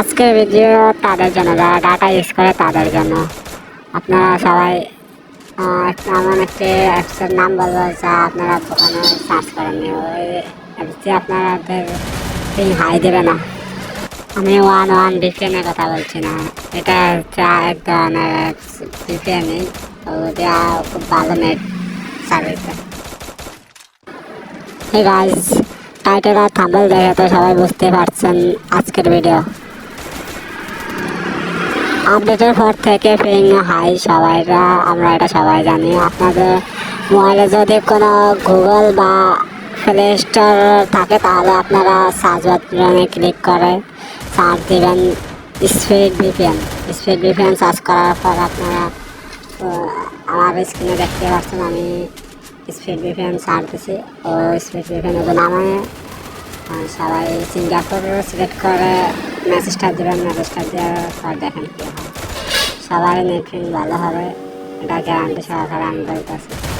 আজকের ভিডিও তাদের জন্য, যারা ডাটা ইউজ করে তাদের জন্য। আপনারা সবাই এমন একটি অ্যাপসের নাম বলব যা আপনারা দোকানে সার্চ করেননি ওই অ্যাপসটি আপনাদের হাই দেবে না। আমি ওয়ান ওয়ান বিপিএনের কথা বলছি না। এটা হচ্ছে এক ধরনের অ্যাপস বিপিএনই ওটা খুব ভালো net service hey guys title আর দেখে তো সবাই বুঝতে পারছেন আজকের ভিডিও আপডেটের পর থেকে পিং হাই সবাইরা, আমরা এটা সবাই জানি। আপনাদের মোবাইলে যদি কোনো গুগল বা প্লে স্টোর থাকে, তাহলে আপনারা সার্চ বাটনে ক্লিক করে সার্চ দিবেন speed VPN speed VPN search করার পর আপনারা আমার স্ক্রিনে দেখতে পাচ্ছেন, আমি স্পিড ভিপিএন সার্চ দিছি। ও স্পিড ভিপিএন নামে, সবাই সিঙ্গাপুর সিলেক্ট করে মেসেজটা দেবেন, মেসেজটা দেওয়ার পর দেখেন কী হয়। সবাই নেটফিং ভালো হবে, এটা গ্যারান্টি সহকারে আমি বলতেছি।